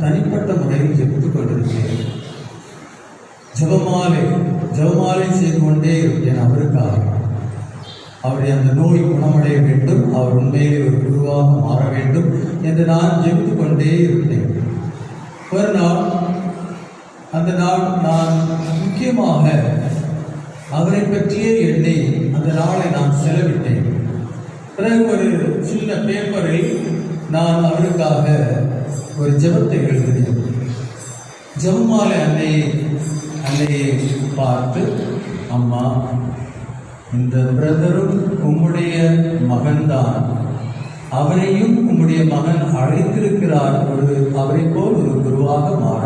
தனிப்பட்ட முறையில் ஜெபித்துக் கொண்டிருக்கிறேன். ஜபமாலை ஜபமாலை செய்து கொண்டே இருக்கேன் அவருக்காக. அவருடைய அந்த நோய் குணமடைய வேண்டும். அவர் உண்மையிலே ஒரு குருவாக மாற வேண்டும் என்று நான் ஜெபித்துக் கொண்டே இருந்தேன். ஒரு நாள் அந்த நாள் நான் முக்கியமாக அவரை பற்றியே எண்ணி அந்த நாளை நான் செலவிட்டேன். பிறகு ஒரு சின்ன பேப்பரில் நான் அவருக்காக ஒரு ஜெபத்தை எழுதினேன் ஜெபமாலை அன்னையை அன்னையை பார்த்து அம்மா இந்த பிரதரும் உம்முடைய மகன்தான். அவரையும் உம்முடைய மகன் அழைத்திருக்கிறார். ஒரு அவரை போல் ஒரு குருவாக மாற.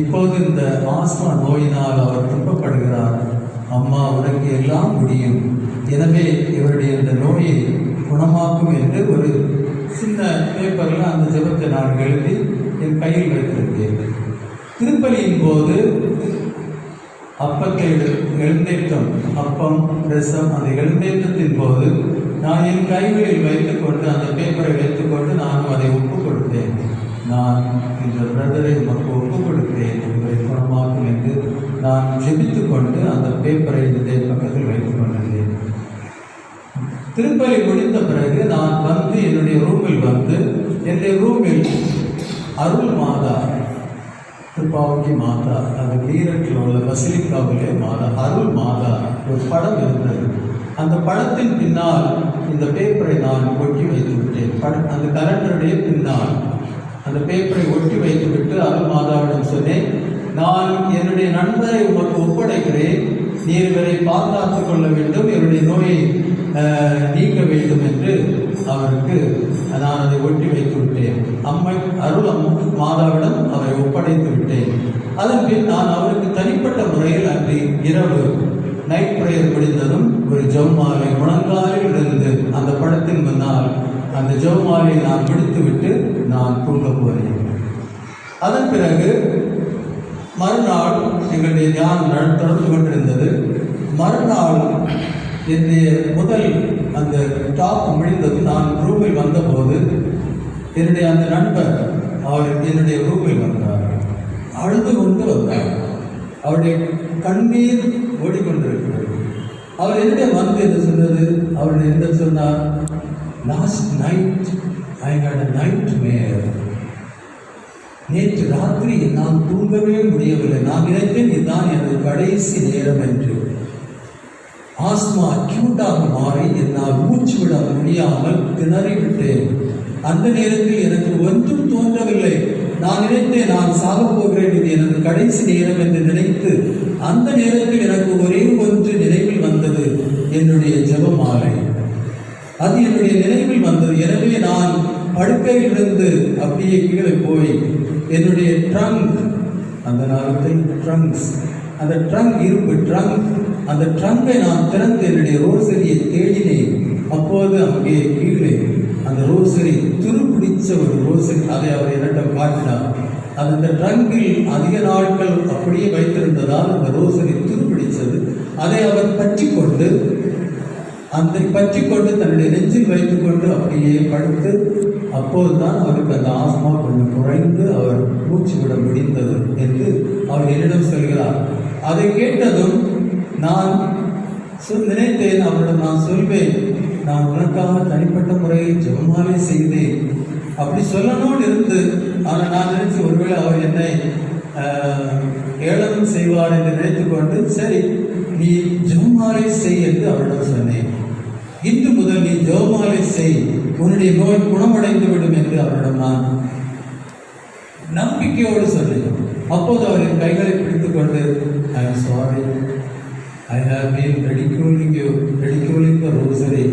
இப்போது இந்த ஆஸ்மா நோயினால் அவர் துன்பப்படுகிறார். அம்மா உனக்கு எல்லாம் முடியும். எனவே இவருடைய இந்த நோயை குணமாக்கும் என்று ஒரு சின்ன பேப்பரில் அந்த ஜெபத்தை நான் எழுதி என் கையில் வைத்திருந்தேன். திருப்பலியின் போது அப்பத்தை எழுந்தேற்றம் அப்பம் ரசம் அந்த எழுந்தேற்றத்தின் போது நான் என் கைகளில் வைத்துக்கொண்டு அந்த பேப்பரை வைத்துக்கொண்டு நானும் அதை ஒப்புக் கொடுத்தேன் நான் இந்த பிரதரை உனக்கு ஒப்புக் கொடுத்தேன் இவரை குணமாக்கும் என்று நான் ஜெபித்துக்கொண்டு அந்த பேப்பரை இந்த பக்கத்தில் வைத்துக் கொண்டேன் திருப்பலி முடிந்த பிறகு நான் வந்து என்னுடைய ரூமில் வந்து என்னுடைய ரூமில் அருள் மாதா திருப்பாவுக்கி மாதா அந்த மீரட்டில் உள்ள பசிலிக்காவிலே மாதா அருள் மாதா ஒரு படம் இருந்தது. அந்த படத்தின் பின்னால் இந்த பேப்பரை நான் ஒட்டி வைத்து விட்டேன் பட அந்த கலண்டருடைய பின்னால் அந்த பேப்பரை ஒட்டி வைத்துவிட்டு அருள் மாதாவிடம் சொன்னேன் நான் என்னுடைய நண்பரை உமக்கு ஒப்படைக்கிறேன். நீர் இவரை பாதுகாத்துக் கொள்ள வேண்டும். இவருடைய நோயை நீக்க வேண்டும் என்று அவருக்கு நான் அதை ஒட்டி வைத்து விட்டேன் அம்மை அருள் அம்மா மாதாவிடம் அவரை ஒப்படைத்து விட்டேன். அதன் பின் நான் அவருக்கு தனிப்பட்ட முறையில் அன்று இரவு நைட் பிரேயர் முடிந்ததும் ஒரு ஜவுமாலை முழங்காலில் இருந்து அந்த படத்தின் முன்னால் அந்த ஜவுமாலை நான் பிடித்துவிட்டு நான் தூங்க போகிறேன். அதன் பிறகு மறுநாள் எங்களுடைய தியானம் தொடர்ந்து கொண்டிருந்தது மறுநாள் என்னுடைய முதல் அந்த டாப் முடிந்தது நான் ரூமில் வந்தபோது என்னுடைய அந்த நண்பர் அவர் என்னுடைய ரூமில் வந்தார். அழுது கொண்டு வந்தார். அவருடைய கண்ணீர் ஓடிக்கொண்டிருக்கிறது. அவர் என்ன வந்து என்ன சொன்னது? அவர் என்ன சொன்னார்? Last night I had a nightmare நேற்று ராத்திரி நான் தூங்கவே முடியவில்லை. நான் நினைத்தேன் இதுதான் எனது கடைசி நேரம் என்று. ஆஸ்மா அக்யூட்டாக மாறி என்னால் மூச்சு விட முடியாமல் திணறிவிட்டேன் அந்த நேரத்தில் எனக்கு ஒன்றும் தோன்றவில்லை. நான் நினைத்தேன் நான் சாகப் போகிறேன். இது எனது கடைசி நேரம் என்று நினைத்து அந்த நேரத்தில் எனக்கு ஒரே ஒன்று நினைவில் வந்தது. என்னுடைய ஜபமாலை. அது என்னுடைய நினைவில் வந்தது. எனவே நான் படுக்கையிலிருந்து அப்படியே கீழே போய் என்னுடைய ட்ரங்க் அந்த நாளத்தில் ட்ரங்க்ஸ் அந்த ட்ரங்க் இருப்பு ட்ரங்க் அந்த ட்ரங்கை நான் திறந்து என்னுடைய ரோசரியை தேடினேன். அப்போது அங்கே கீழே அந்த ரோசரி துருப்பிடிச்ச ஒரு ரோசரி அதை அவர் என்னிடம் காட்டினார் அது அந்த ட்ரங்கில் அதிக நாட்கள் அப்படியே வைத்திருந்ததால் அந்த ரோசரி துருப்பிடித்தது. அதை அவர் பற்றி கொண்டு அந்த பற்றி கொண்டு தன்னுடைய நெஞ்சில் வைத்துக்கொண்டு அப்படியே படுத்து அப்போதுதான் அவருக்கு அந்த ஆஸ்மா கொஞ்சம் குறைந்து அவர் மூச்சு விட முடிந்தது என்று அவர் என்னிடம் சொல்கிறார். அதை கேட்டதும் நான் நினைத்தேன் அவரிடம் நான் சொல்வேன் நான் உனக்காக தனிப்பட்ட முறையில் ஜெபமாலை செய்தேன். அப்படி சொல்லணும்னு இருந்து ஆனால் நான் நினைச்சு ஒருவேளை அவர் என்னை ஏளனம் செய்வார் என்று நினைத்துக்கொண்டு சரி நீ ஜெபமாலை செய் என்று அவரிடம் சொன்னேன். இன்று முதல் நீ ஜெபமாலை செய். உன்னுடைய நோய் குணமடைந்து விடும் என்று அவரிடம் நான் நம்பிக்கையோடு சொன்னேன் அப்போது அவரின் கைகளை பிடித்துக் கொண்டு I am sorry I have been ridiculing you ridiculing the rosary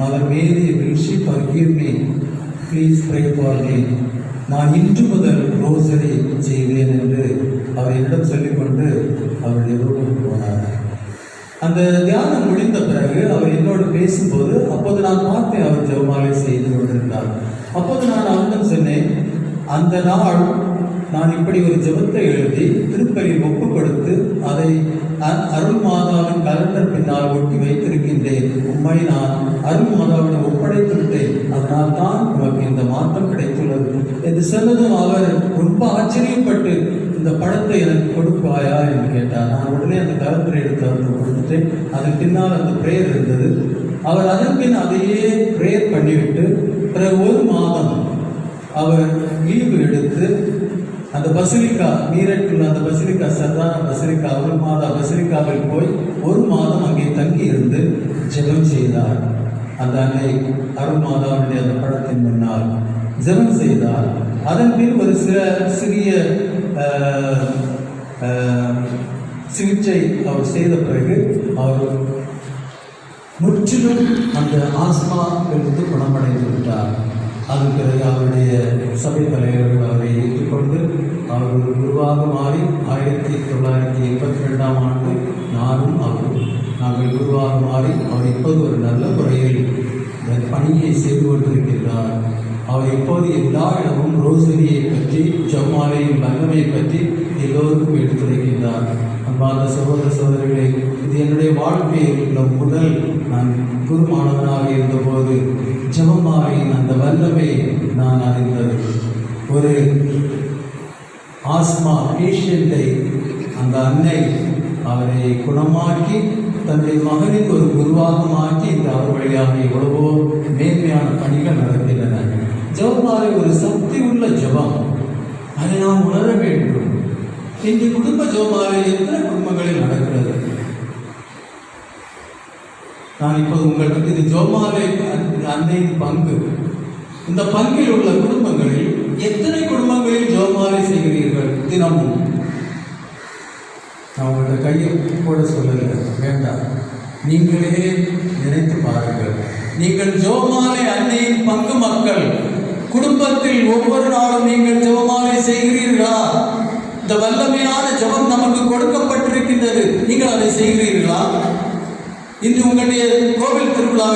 Mother Mary Rishi she me please pray for me நான் இன்று முதல் ரோசரி செய்வேன் என்று அவர் என்னிடம் சொல்லிக்கொண்டு அவருடைய ரூமுக்கு போனார். அந்த தியானம் முடிந்த பிறகு அவர் என்னோடு பேசும்போது அப்போது நான் பார்த்தேன் அவர் ஜெபமாலை செய்து கொண்டிருந்தார் அப்போது நான் அவரிடம் சொன்னேன் அந்த நாள் நான் இப்படி ஒரு ஜெபத்தை எழுதி திருப்பலியில் ஒப்பு கொடுத்து அதை அருள் மாதாவின் கலண்டர் பின்னால் ஒட்டி வைத்திருக்கின்றேன். உண்மை நான் அருள் மாதாவிடம் ஒப்படைத்து விட்டேன் அதனால் தான் உனக்கு இந்த மாற்றம் கிடைத்துள்ளது. என்று சொன்னதும் அவர் ரொம்ப ஆச்சரியப்பட்டு இந்த படத்தை எனக்கு கொடுப்பாயா என்று கேட்டார். நான் உடனே அந்த கலந்தரை எடுத்து அவருக்கு கொடுத்துட்டேன். அதன் பின்னால் அந்த பிரேயர் இருந்தது. அவர் அதன் பின் அதையே பிரேயர் பண்ணிவிட்டு பிறகு ஒரு மாதம் அவர் லீவு எடுத்து அந்த பசிலிக்கா நீரட்டில் அந்த பசிலிக்கா சர்தான பசிலிக்கா ஒரு மாதா பசிலிக்காவில் போய் ஒரு மாதம் அங்கே தங்கி இருந்து ஜெபம் செய்தார். அந்த அன்னை அருள்மாதாவுடைய அந்த படத்தின் முன்னால் ஜெபம் செய்தார். அதன் பின் ஒரு சில சிறிய சிகிச்சை அவர் செய்த பிறகு அவர் முற்றிலும் அந்த ஆஸ்மா இருந்து குணமடைந்து விட்டார். அதன் பிறகு அவருடைய சபை தலைவர்கள் அவரை ஏற்றுக்கொண்டு அவர் ஒரு குருவாக மாறி ஆயிரத்தி தொள்ளாயிரத்தி எண்பத்தி ரெண்டாம் ஆண்டு நானும் அவரும் நாங்கள் குருவாக மாறி அவர் இப்போது ஒரு நல்ல முறையில் பணியை செய்து கொண்டிருக்கின்றார். அவர் இப்போது எல்லா இடமும் ரோசரியை பற்றி ஜம்மாலையின் வல்லமையை பற்றி எல்லோருக்கும் எடுத்துரைக்கின்றார். அன்பார்ந்த சகோதர சகோதரிகளே இது என்னுடைய வாழ்க்கையில் உள்ள முதல் நான் குரு மாணவனாக இருந்தபோது ஜபமாவின் அந்த வல்லமை நான் அறிந்தது. ஒரு ஆஸ்மா பேஷண்ட்டை அந்த அன்னை அவரை குணமாக்கி தன்னுடைய மகனுக்கு ஒரு குருவாக மாற்றி இந்த அவர் வழியாக எவ்வளவோ மேன்மையான பணிகள் நடக்கின்றன. ஜபமாலை ஒரு சக்தி உள்ள ஜபம். அதை நாம் உணர வேண்டும். இன்று குடும்ப ஜபமாலை எத்தனை குடும்பங்களில் நடக்கிறது. நான் இப்போது உங்களுக்கு இது ஜோமாவே அன்னையின் பங்கு. இந்த பங்கில் உள்ள குடும்பங்களில் எத்தனை குடும்பங்களில் ஜோமாவை செய்கிறீர்கள் தினமும்? நான் உங்களோட கையை கூட சொல்லல வேண்டாம். நீங்களே நினைத்து பாருங்கள். நீங்கள் ஜோமாலை அன்னையின் பங்கு மக்கள். குடும்பத்தில் ஒவ்வொரு நாளும் நீங்கள் ஜெபமாலை செய்கிறீர்களா? இந்த வல்லமையான ஜெபம் நமக்கு கொடுக்கப்பட்டிருக்கின்றது. நீங்கள் அதை செய்கிறீர்களா? இன்று உங்களுடைய கோவில் திருவிழாவை